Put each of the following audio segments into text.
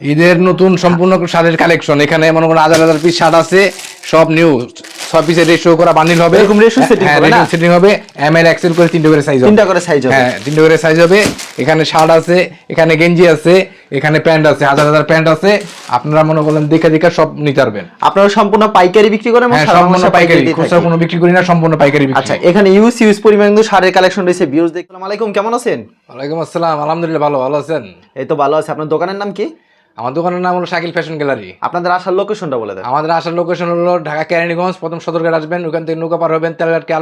ঈদের নতুন সম্পূর্ণ শার্টের কালেকশন এখানে মনে করেন হাজার হাজার পিস শার্ট আছে সব নিউ সব পিসের রেশিও করা বান্ডিল হবে। এরকম ratio setting হ্যাঁ হবে না? সেটিং হবে। এম এল এক্সেল করে তিনটে করে সাইজ হবে। তিনটা করে সাইজ হবে। হ্যাঁ তিনটে করে সাইজ হবে। এখানে শার্ট আছে এখানে গেঞ্জি আছে এখানে প্যান্ট আছে হাজার হাজার প্যান্ট আছে। আপনারা মনে করেন দেখে দেখে সব নিতে পারবেন। আপনারা সম্পূর্ণ পাইকারি বিক্রি করেন হ্যাঁ সম্পূর্ণ পাইকারি খুচরা কোনো বিক্রি করি না সম্পূর্ণ পাইকারি বিক্রি আচ্ছা এখানে ইউজ ইউজ পরিমাণ কিন্তু সারের কালেকশন রয়েছে। ভিউজ দেখলাম আলাইকুম কেমন আছেন? ওয়ালাইকুম আসসালাম আলহামদুলিল্লাহ ভালো ভালো আছেন? এই তো ভালো আছে। আপনার দোকানের নাম কি? আমার দোকানের নাম হলো শাকিল ফ্যাশন গ্যালারি। আপনাদের আসার লোকেশনটা বলে দেন। আমাদের আসার লোকেশন হলো ঢাকা কেরানীগঞ্জ প্রথম সদরঘাট আসবেন ওখান থেকে নৌকা পার হবেন তেলঘাট কে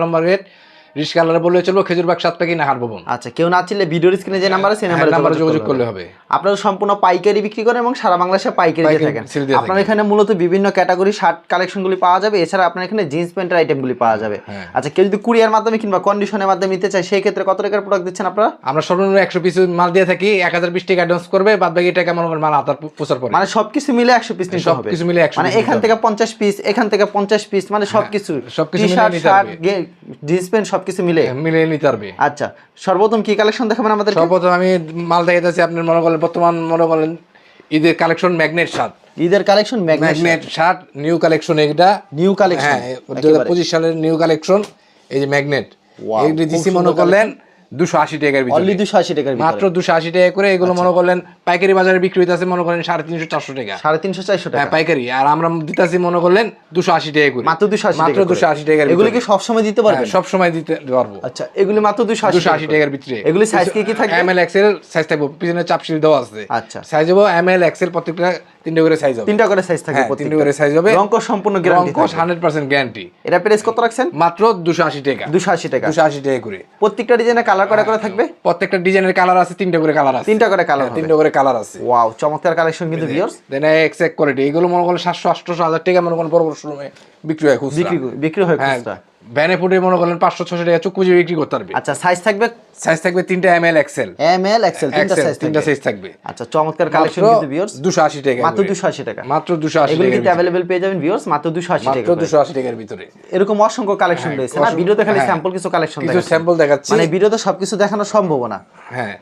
রিস্কালারে বলে চলবো খেজুরবাগ সাত প্যাকি নাহার ভবন আচ্ছা কেউ না চিনলে ভিডিওর স্ক্রিনে যে নাম্বার আছে সেই হ্যাঁ, নাম্বারে যোগাযোগ করলে হবে। আপনারা সম্পূর্ণ পাইকারি বিক্রি করেন এবং সারা বাংলাদেশে পাইকারি দিয়ে থাকেন। আপনার এখানে মূলত বিভিন্ন ক্যাটাগরি শার্ট কালেকশনগুলি পাওয়া যাবে। এছাড়া আপনার এখানে জিন্স প্যান্টের আইটেমগুলি পাওয়া যাবে। হ্যাঁ। আচ্ছা কেউ যদি কুরিয়ার মাধ্যমে কিংবা কন্ডিশনের মাধ্যমে নিতে চায় সেই ক্ষেত্রে কত টাকার প্রোডাক্ট দিচ্ছেন আপনারা? আমরা সর্বনিম্ন একশো পিস মাল দিয়ে থাকি এক হাজার বিশ টাকা অ্যাডভান্স করবে বাদ বাকি টাকা মনে করেন মাল হাতার প্রচার পরে। মানে সবকিছু মিলে একশো পিস নিতে হবে। সবকিছু মিলে মানে এখান থেকে পঞ্চাশ পিস এখান থেকে পঞ্চাশ পিস মানে সবকিছু। সবকিছু শার্ট জিন্স প্যান্ট সবকিছু মিলে? মিলে নিতে পারবে। আচ্ছা সর্বপ্রথম কি কালেকশন দেখাবেন আমাদের সর্বপ্রথম আমি মাল দেখাইতেছি আপনার মনে করেন বর্তমান মনে করেন ঈদের কালেকশন ম্যাগনেট শার্ট ঈদের collection magnet shirt new collection এটা নিউ কালেকশন হ্যাঁ দু হাজার পঁচিশ সালের নিউ কালেকশন এই যে ম্যাগনেট এই দিছি মনে করলেন দুশো আশি টাকার ভিতরে অনলি দুশো আশি টাকার মাত্র দুশো আশি টাকা করে এগুলো আচ্ছা। মনে করলেন পাইকারি বাজারে বিক্রি হইতেছে মনে করেন সাড়ে তিনশো চারশো টাকা সাড়ে তিনশো চারশো টাকা হ্যাঁ পাইকারি আর আমরা দিতেছি মনে করলেন দুশো আশি টাকা করে মাত্র দুশো আশি মাত্র দুশো আশি টাকার এগুলি কি সবসময় দিতে পারবেন সব সময় দিতে পারব আচ্ছা এগুলি মাত্র দুশো আশি দুশো আশি টাকার ভিতরে এগুলি সাইজ কি কি থাকবে এম এল এক্সেল সাইজ থাকবে পিছনে দেওয়া আছে আচ্ছা সাইজ হব এম এল এক্সেল প্রত্যেকটা তিনটে করে সাইজ হবে তিনটা করে সাইজ থাকবে হ্যাঁ, তিনটে করে সাইজ হবে রঙ্ক সম্পূর্ণ গ্যারান্টি হান্ড্রেড পার্সেন্ট গ্যারান্টি এটা প্রাইস কত রাখছেন মাত্র দুশো আশি টাকা দুশো আশি টাকা দুশো আশি টাকা করে প্রত্যেকটা ডিজাইনে কালার করা করে থাকবে? প্রত্যেকটা ডিজাইনের কালার আছে তিনটে করে কালার আছে। তিনটা করে কালার তিনটা তিনটে করে কালার আছে। ওয়াও চমৎকার কালেকশন কিন্তু ভিউয়ার্স দেন এক্স এক কোয়ালিটি এগুলো মনে করেন সাতশো আটশো হাজার টাকা মনে করেন বড় বড় শোরুমে বিক্রি হয় খুচরা। বিক্রি বিক্রি হয় হ্যাঁ খুচরা। ভ্যানে ফুটে মনে করলেন পাঁচশো ছশো টাকা চুক্কু বিক্রি করতে পারবে। আচ্ছা সাইজ থাকবে? সাইজ থাকবে তিনটা M L XL M L XL তিনটা সাইজ তিনটা থাকবে। সাইজ থাকবে। আচ্ছা চমৎকার কালেকশন কিন্তু ভিউয়ার্স দুশো আশি টাকা মাত্র করে। দুশো আশি টাকা। মাত্র দুশো আশি এগুলি কিন্তু পেয়ে যাবেন ভিউয়ার্স মাত্র দুশো আশি টাকা মাত্র করে। দুশো আশি টাকার ভিতরে। এরকম অসংখ্য কালেকশন রয়েছে। না ভিডিওতে খালি হ্যাঁ। স্যাম্পল কিছু কালেকশন কিছু স্যাম্পল দেখাচ্ছি। মানে ভিডিওতে সবকিছু দেখানো সম্ভব না। হ্যাঁ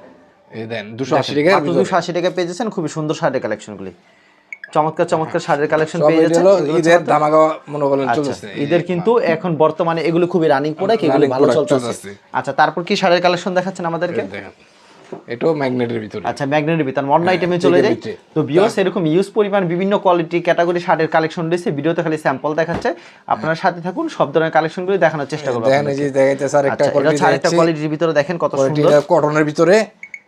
এই দেন দুশো আশি টাকা মাত্র দুশো আশি টাকা পেয়ে যাচ্ছেন খুবই সুন্দর শার্টের কালেকশনগুলি চমৎকার চমৎকার শার্টের কালেকশন পেয়ে যাচ্ছেন। ঈদের ধামাকা মনে করেন আচ্ছা, চলতেছে। ঈদের কিন্তু এখন বর্তমানে এগুলো খুবই রানিং প্রোডাক্ট এগুলো ভালো চলতেছে। আচ্ছা তারপর কি শাড়ির কালেকশন দেখাচ্ছেন আমাদেরকে? এটাও ম্যাগনেটের ভিতরে। আচ্ছা ম্যাগনেটের ভিতর অন্য আইটেমে চলে ভিতরে। তো বিয়স এরকম ইউজ পরিমাণ বিভিন্ন কোয়ালিটি ক্যাটাগরি শার্টের কালেকশন রয়েছে। ভিডিওতে খালি স্যাম্পল দেখাচ্ছে। আপনারা সাথে থাকুন সব ধরনের কালেকশনগুলি দেখানোর চেষ্টা করব দেখেন এই যে দেখাইতেছে আর একটা আচ্ছা কোয়ালিটি হচ্ছে কোয়ালিটির ভিতরে দেখেন কত কোয়ালিটি সুন্দর। কটনের ভিতরে।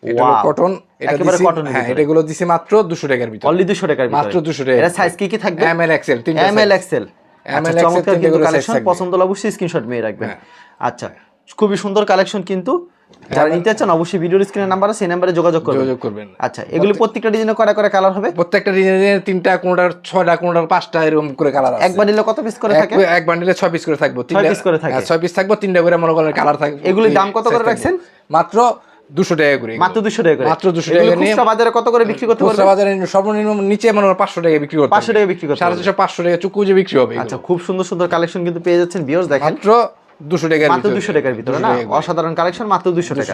এটা হলো Wow! কটন এটা দিছি হ্যাঁ এটাগুলো দিছি মাত্র 200 টাকার ভিতরে। অনলি 200 টাকার ভিতরে। মাত্র 200 টাকা এটা সাইজ কি কি থাকবে? এম এল এক্সেল তিনটা M L XL ML XL চমৎকার তিনটে কিন্তু করে size কালেকশন পছন্দ হলে অবশ্যই স্ক্রিনশট মেয়ে রাখবেন। হ্যাঁ। আচ্ছা খুবই সুন্দর কালেকশন কিন্তু। যারা নিতে চান অবশ্যই ভিডিওর স্ক্রিনের নাম্বার আছে সেই নাম্বারে যোগাযোগ করবেন। যোগাযোগ করবেন। আচ্ছা এগুলি প্রত্যেকটা ডিজাইনে করা করে কালার হবে? প্রত্যেকটা ডিজাইনের তিনটা কোনটার ছয়টা কোনটার পাঁচটা এরকম করে কালার আছে। একবার নিলে কত পিস করে থাকে? এক- এক বান্ডিলে ছয় পিস করে থাকব। তিনটা- পিস করে থাকে। হ্যাঁ, ছয় পিস থাকব তিনটা করে মনে করেন কালার থাকবে। এগুলির দাম কত করে রাখছেন? মাত্র দুশো টাকা করে মাত্র 200 টাকা করে। মাত্র 200 টাকা করে খুচরা বাজারে কত করে বিক্রি করতে খুচরা বাজারে সর্বনিম্ন নিচে মনে হয় পাঁচশো টাকা বিক্রি করতে 500 টাকা বিক্রি করতে সাড়ে পারবেন। চারশো পাঁচশো টাকা চুকু যে বিক্রি হবে আচ্ছা খুব সুন্দর সুন্দর কালেকশন কিন্তু পেয়ে যাচ্ছেন ভিউয়ার্স দেখেন। মাত্র দুশো টাকার মাত্র দুশো টাকার ভিতরে না? অসাধারণ কালেকশন মাত্র দুশো টাকা।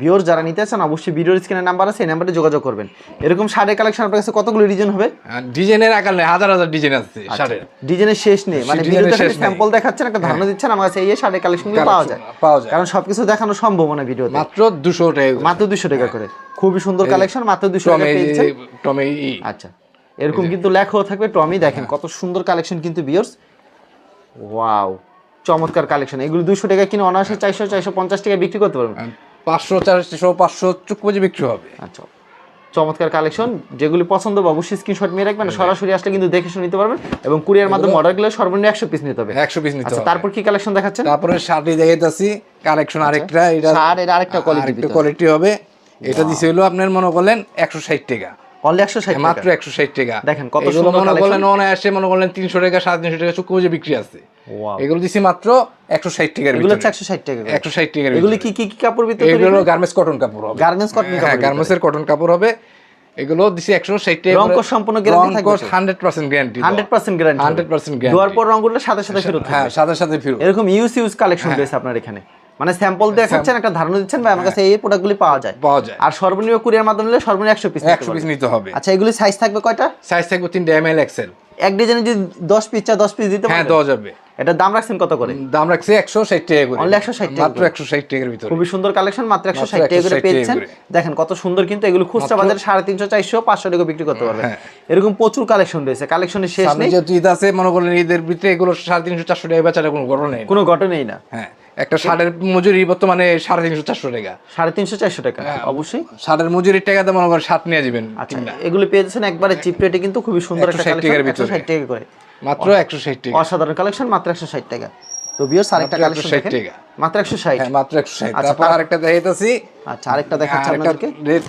ভিউয়ার্স যারা নিতে চান অবশ্যই ভিডিওর স্ক্রিনের নাম্বার আছে এই নাম্বারে যোগাযোগ করবেন। এরকম শাড়ির কালেকশন আপনার কাছে কতগুলো ডিজাইন হবে? ডিজাইনের আকার নেই হাজার হাজার ডিজাইন আছে শার্টের ডিজাইনের শেষ নেই মানে ভিডিওতে স্যাম্পল দেখাচ্ছেন একটা ধারণা দিচ্ছেন আমার কাছে এই শাড়ির কালেকশনগুলো পাওয়া যায়। পাওয়া যায়। কারণ সবকিছু দেখানো সম্ভব না ভিডিওতে মাত্র দুশো টাকা মাত্র দুশো টাকা করে। খুবই সুন্দর কালেকশন মাত্র দুশো টাকা টমে টমে ই আচ্ছা এরকম কিন্তু লেখাও থাকবে টমি দেখেন কত সুন্দর কালেকশন কিন্তু বিয়ার্স ওয়াও চমৎকার কালেকশন এগুলো দুশো টাকা কিনে অনায়াসে চারশো চারশো পঞ্চাশ টাকা বিক্রি করতে পারবেন। পাঁচশো চারশো পাঁচশো চুক্কু যে বিক্রি হবে। আচ্ছা চমৎকার কালেকশন যেগুলি পছন্দ হবে অবশ্যই স্ক্রিনশট নিয়ে রাখবেন। সরাসরি আসলে কিন্তু দেখে শুনে নিতে পারবেন এবং কুরিয়ার মাধ্যমে অর্ডার করলে সর্বনিম্ন একশো পিস নিতে হবে। একশো পিস নিতে আচ্ছা হবে। তারপর কি কালেকশন দেখাচ্ছেন? তারপরে শার্টই দেখাইতেছি কালেকশন আরেকটা এটা শার্ট এর আরেকটা কোয়ালিটি কোয়ালিটি হবে। এটা দিছে হলো আপনার মনে করলেন একশো ষাট টাকা। অনলি একশো ষাট মাত্র একশো ষাট টাকা। দেখেন কত মনে। করলেন অনায়াসে মনে করলেন তিনশো টাকা সাড়ে তিনশো টাকা বিক্রি আছে। এগুলো দিছি মাত্র একশো ষাট টাকার এগুলো হচ্ছে একশো ষাট টাকা একশো ষাট টাকার এগুলি। কি কি কাপড় ভিতরে এগুলো গার্মেন্টস কটন কাপড় হবে। গার্মেন্টস কটন হ্যাঁ গার্মেন্টসের কটন কাপড় হবে। এগুলো দিছি একশো ষাট টাকা সম্পূর্ণ guarantee থাকবে? Hundred percent guarantee hundred percent guarantee 100% guarantee। দেওয়ার পর রঙগুলো সাথে সাথে ফেরত হ্যাঁ সাথে সাথে ফিরো এরকম ইউজ ইউজ কালেকশন রয়েছে আপনার এখানে। মানে স্যাম্পল দেখাচ্ছেন একটা ধারণা দিচ্ছেন বা আমার কাছে এই প্রোডাক্টগুলি পাওয়া যায়। পাওয়া যায়। আর সর্বনিম্ন কুরিয়ার মাধ্যমে নিলে সর্বনিম্ন একশো পিস একশো পিস নিতে হবে। আচ্ছা এগুলি সাইজ থাকবে কয়টা? সাইজ থাকবে তিনটে এম এল এক্সেল এক ডিজাইনে যদি দশ পিস চা দশ পিস দিতে হ্যাঁ দেওয়া যাবে। এটার দাম রাখছেন কত করে? দাম রাখছে একশো ষাট টাকা করে। Only 160 টাকা মাত্র করে। একশো ষাট টাকার ভিতরে। খুবই সুন্দর কালেকশন মাত্র একশো মাত্র ষাট টাকা করে পেয়েছেন। দেখেন কত সুন্দর কিন্তু এগুলো খুচরা বাজারে সাড়ে তিনশো চারশো পাঁচশো টাকা বিক্রি করতে পারবেন। হ্যাঁ। এরকম প্রচুর কালেকশন রয়েছে। কালেকশনের শেষ নেই। সামনে যেহেতু ঈদ আছে মনে করেন ঈদের ভিতরে এগুলো সাড়ে তিনশো চারশো টাকা বেচাটা কোনো ঘটনা নেই। কোনো ঘটনাই না। হ্যাঁ। একটা শার্টের মজুরি বর্তমানে সাড়ে তিনশো চারশো টাকা। সাড়ে তিনশো চারশো টাকা হ্যাঁ। অবশ্যই। শার্টের মজুরির টাকাতে মনে করেন শার্ট নিয়ে যাবেন আচ্ছা এগুলো পেয়ে যাচ্ছেন একবারে চিপ রেটে কিন্তু খুবই সুন্দর একটা 160 টাকার ভিতরে। ষাট টাকা করে। মাত্র একশো ষাট টাকা। অসাধারণ কালেকশন মাত্র একশো ষাট টাকা। তো বিয়র্স আরেকটা কালেকশন 160 দেখেন। টাকা। মাত্র একশো ষাট। হ্যাঁ মাত্র একশো ষাট। আচ্ছা, তারপর তার- আরেকটা দেখাইতেছি। আচ্ছা আরেকটা দেখাচ্ছি আপনাদেরকে। রেট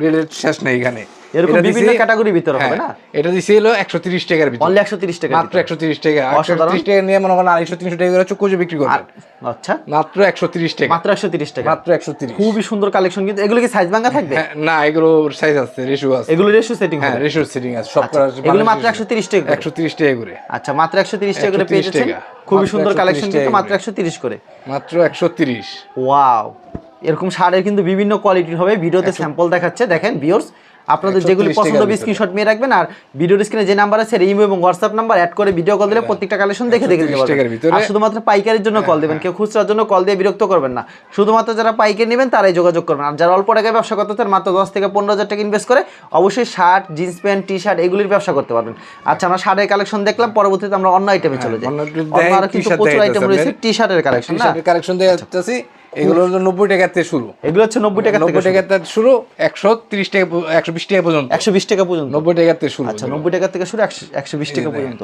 রেটের শেষ নেই এখানে। এরকম বিভিন্ন ক্যাটাগরির ভিতরে হবে হ্যাঁ, না এটা দিছি হলো একশো তিরিশ টাকার ভিতরে অনলি একশো তিরিশ টাকা মাত্র একশো তিরিশ টাকা একশো অসাধারণ। তিরিশ টাকা নিয়ে মনে করেন আড়াইশো তিনশো টাকা করে চুকুজে বিক্রি করবেন আচ্ছা মাত্র একশো তিরিশ টাকা মাত্র একশো তিরিশ টাকা মাত্র একশো তিরিশ খুবই সুন্দর কালেকশন কিন্তু এগুলো কি সাইজ ভাঙা থাকবে হ্যাঁ, না এগুলো সাইজ আছে রেশিও আছে এগুলো রেশিও সেটিং হ্যাঁ রেশিও সেটিং আছে সব করা এগুলো মাত্র একশো তিরিশ টাকা করে। একশো তিরিশ টাকা করে আচ্ছা মাত্র একশো তিরিশ টাকা করে 130 পেয়ে যাচ্ছেন খুবই সুন্দর কালেকশন কিন্তু মাত্র করে। একশো তিরিশ করে মাত্র একশো তিরিশ ওয়াও এরকম শাড়ির কিন্তু বিভিন্ন কোয়ালিটির হবে ভিডিওতে স্যাম্পল দেখাচ্ছে দেখেন ভিউয়ার্স আপনাদের 130 যেগুলি পছন্দ হবে স্ক্রিনশট নিয়ে রাখবেন আর ভিডিওর স্ক্রিনে যে নাম্বার আছে ইমো এবং হোয়াটসঅ্যাপ নাম্বার অ্যাড করে ভিডিও কল দিলে প্রত্যেকটা কালেকশন দেখে দেখে দিতে 130 টাকার পারবেন। হ্যাঁ, আর শুধুমাত্র পাইকারির জন্য কল দিবেন কেউ খুচরার জন্য কল দিয়ে বিরক্ত করবেন না। শুধুমাত্র যারা পাইকারি নেবেন তারাই যোগাযোগ করবেন। আর যারা অল্প টাকায় ব্যবসা করতে চান মাত্র দশ থেকে পনেরো হাজার টাকা ইনভেস্ট করে অবশ্যই shirt jeans pant T shirt এগুলির ব্যবসা করতে পারবেন। আচ্ছা আমরা শার্টের কালেকশন দেখলাম পরবর্তীতে আমরা অন্য আইটেমে চলে যাই। অন্য আরও t-shirt প্রচুর আইটেম রয়েছে টি শার্টের কালেকশন না? কালেকশন দিয়ে এগুলো হলো নব্বই টাকা থেকে শুরু। এগুলো হচ্ছে নব্বই টাকা নব্বই টাকা থেকে শুরু একশো তিরিশ টাকা একশো বিশ টাকা পর্যন্ত। একশো বিশ টাকা পর্যন্ত। নব্বই টাকা থেকে শুরু। আচ্ছা নব্বই টাকা থেকে শুরু একশো বিশ টাকা পর্যন্ত।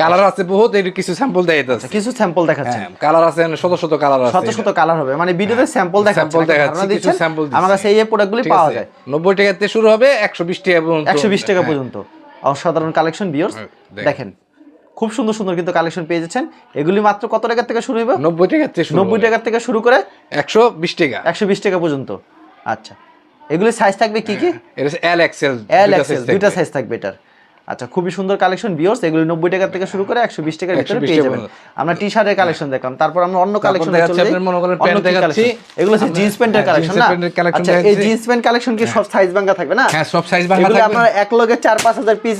কালার আছে বহুত এর কিছু স্যাম্পল দেয় আছে কিছু স্যাম্পল দেখাচ্ছে। হ্যাঁ কালার আছে শত শত কালার আছে। শত শত কালার হবে। মানে ভিডিওতে স্যাম্পল দেখাচ্ছে একটা দেখাচ্ছে, কিছু দিচ্ছেন? আমার কাছে এই প্রোডাক্টগুলি পাওয়া যায়। নব্বই টাকা থেকে শুরু হবে একশো বিশ টাকা পর্যন্ত। একশো বিশ টাকা হ্যাঁ। পর্যন্ত। অসাধারণ কালেকশন বিয়ার্স হ্যাঁ, দেখেন। খুব সুন্দর সুন্দর কিন্তু কালেকশন পেয়ে যাচ্ছেন। এগুলি মাত্র কত টাকার থেকে শুরু হবে নব্বই টাকার থেকে নব্বই টাকার থেকে শুরু করে একশো বিশ টাকা। একশো বিশ টাকা পর্যন্ত। আচ্ছা। এগুলি সাইজ থাকবে কি কি? এল এক্সেল এল এক্সেল দুইটা সাইজ থাকবে এটার। আচ্ছা খুবই সুন্দর কালেকশন বিয়র্স এগুলি নব্বই টাকা থেকে শুরু করে একশো বিশ টাকার ভিতরে পেয়ে যাবেন। আমরা টি শার্টের কালেকশন দেখলাম তারপর আমরা অন্য কালেকশন দেখাচ্ছি আপনার করেন প্যান্ট দেখাচ্ছি। এগুলো হচ্ছে জিন্স প্যান্টের হ্যাঁ, কালেকশন না? আচ্ছা এই জিন্স প্যান্ট কালেকশন কি সব সাইজ ভাঙা থাকবে না? হ্যাঁ সব সাইজ এগুলো থাকবে। আপনারা এক লগে চার পাঁচ হাজার পিস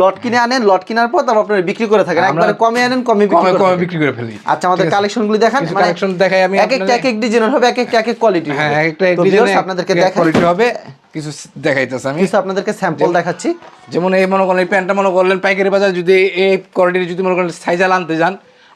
লট কিনে আনেন লট কেনার পর তারপর আপনারা বিক্রি করে থাকেন। একবারে কমে আনেন কমে বিক্রি কমে করে কমে বিক্রি করে ফেলি। আচ্ছা আমাদের কালেকশন গুলি দেখান কিছু মানে কালেকশন দেখাই আমি এক একটা এক এক ডিজাইনের হবে এক একটা এক এক কোয়ালিটি হ্যাঁ একটা তো ডিজাইনে আপনাদেরকে দেখাই। কোয়ালিটি হবে। কিছু দেখাইতেছে আমি। কিছু আপনাদেরকে স্যাম্পল দেখাচ্ছি। যেমন এই মনে করলেন এই প্যান্টটা মনে করলেন পাইকারি বাজার যদি এই কোয়ালিটির যদি মনে করেন সাইজাল আনতে যান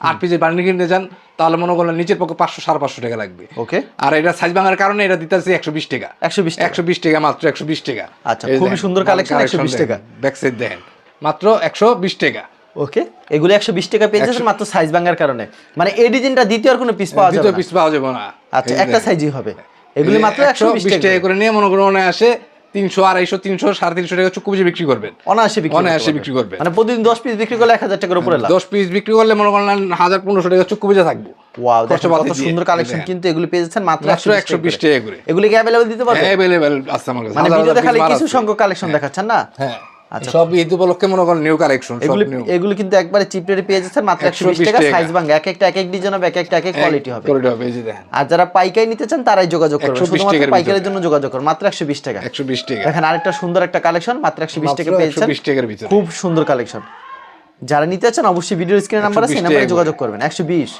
আট পিসের বান্ডিল কিনতে যান তাহলে মনে করলেন নিচের পক্ষে পাঁচশো সাড়ে পাঁচশো টাকা লাগবে। ওকে। আর এটা সাইজ ভাঙার কারণে এটা দিতে আছে একশো বিশ টাকা। একশো বিশ টাকা। একশো বিশ টাকা মাত্র একশো বিশ টাকা। আচ্ছা, খুবই সুন্দর collection, 120 টাকা। ব্যাক সাইড দেখেন মাত্র একশো বিশ টাকা। ওকে এগুলো একশো বিশ টাকা পেয়ে যাচ্ছেন মাত্র সাইজ ভাঙার কারণে। মানে এই ডিজাইনটা দ্বিতীয় আর কোনো পিস পাওয়া যাবে পিস পাওয়া যাবে না। আচ্ছা একটা সাইজই হবে। এগুলি মাত্র একশো বিশ টাকা করে নিয়ে মনে করুন আসে তিনশো আড়াইশো তিনশো সাড়ে তিনশো টাকা চুক্তি বুঝে বিক্রি করবেন। অনায়াসে বিক্রি অনায়াসে বিক্রি করবেন। মানে প্রতিদিন দশ পিস বিক্রি করলে এক হাজার টাকার উপরে দশ পিস বিক্রি করলে মনে করেন হাজার পনেরোশো টাকা চুক্তি বুঝে থাকব। ওয়াও কত সুন্দর কালেকশন কিন্তু এগুলি পেয়ে যাচ্ছেন মাত্র মাত্র একশো বিশ টাকা করে। এগুলি কি অ্যাভেলেবল দিতে পারবেন? অ্যাভেলেবেল আছে আমার কাছে। মানে হাজার ভিডিও হাজার দেখালে কিছু সংখ্যক কালেকশন দেখাচ্ছেন না? হ্যাঁ। সব ঈদ উপলক্ষে মনে করেন নিউ কালেকশন এগুলি কিন্তু একবারে চিপ রেটে পেয়ে যাচ্ছেন মাত্র একশো 120 টাকা টাকা। সাইজ ভাঙা। এক একটা এক এক ডিজাইন হবে এক একটা এক এক কোয়ালিটি হবে। কোয়ালিটি হবে এই দেখেন। আর যারা পাইকারি নিতে চান তারাই যোগাযোগ করবেন। 120 শুধুমাত্র পাইকারের জন্য যোগাযোগ করুন মাত্র একশো বিশ টাকা। একশো বিশ টাকা। দেখেন আরেকটা সুন্দর একটা কালেকশন মাত্র একশো বিশ টাকা মাত্র পেয়েছেন 120 টাকার ভিতরে। খুব সুন্দর কালেকশন যারা নিতে চান অবশ্যই ভিডিও স্ক্রিনের নাম্বার আছে 120 নাম্বারে যোগাযোগ করবেন। একশো বিশ।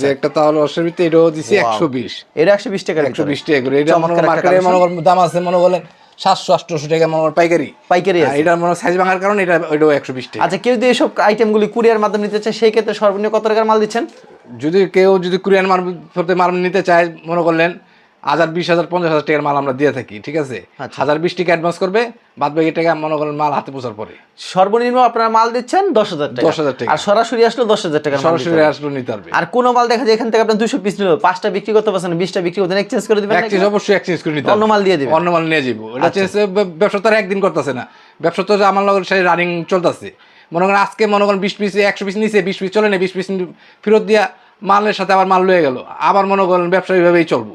যে একটা তাহলে অর্শের এটাও দিছি Wow. একশো বিশ। এটা একশো বিশ টাকার একশো ভিতরে। বিশ টাকা এটা মনে মার্কেটে মনে দাম আছে মনে করেন সাতশো আটশো টাকা মনে পাইকারি। পাইকারি আর এটা মনে সাইজ ভাঙার কারণে এটা ওইটাও একশো বিশ টাকা। আচ্ছা কেউ যদি এইসব আইটেমগুলি কুরিয়ার মাধ্যমে নিতে চায় সেই ক্ষেত্রে সর্বনিম্ন কত টাকার মাল দিচ্ছেন? যদি কেউ যদি কুরিয়ার মাল মাল নিতে চায় মনে করলেন হাজার বিশ হাজার পঞ্চাশ হাজার টাকার মাল আমরা দিয়ে থাকি ঠিক আছে? আচ্ছা। হাজার বিশ টাকা অ্যাডভান্স করবে বাদ বাকি টাকা মনে করেন মাল হাতে পৌঁছার পরে। সর্বনিম্ন আপনারা মাল দিচ্ছেন দশ হাজার টাকা। 10,000 টাকা। আর সরাসরি আসলে দশ হাজার টাকা সরাসরি আসলে নিতে পারবে আর কোনো মাল দেখা যায় এখান থেকে আপনার দুশো পিস নিল পাঁচটা বিক্রি করতে পারছেন বিশটা বিক্রি করতে এক্সচেঞ্জ করে দিবেন এক্সচেঞ্জ অবশ্যই এক্সচেঞ্জ করে নিতে অন্য মাল দিয়ে দিবে। অন্য মাল নিয়ে যাব এটা হচ্ছে ব্যবসা তো আর একদিন করতেছে না। ব্যবসা তো আমার লগের সাথে রানিং চলতেছে। মনে করেন আজকে মনে করেন বিশ পিস একশো পিস নিচে বিশ পিস চলে না বিশ পিস ফেরত দিয়া মালের সাথে আবার মাল লয়ে গেল। আবার মনে করেন ব্যবসা এইভাবেই চলবো।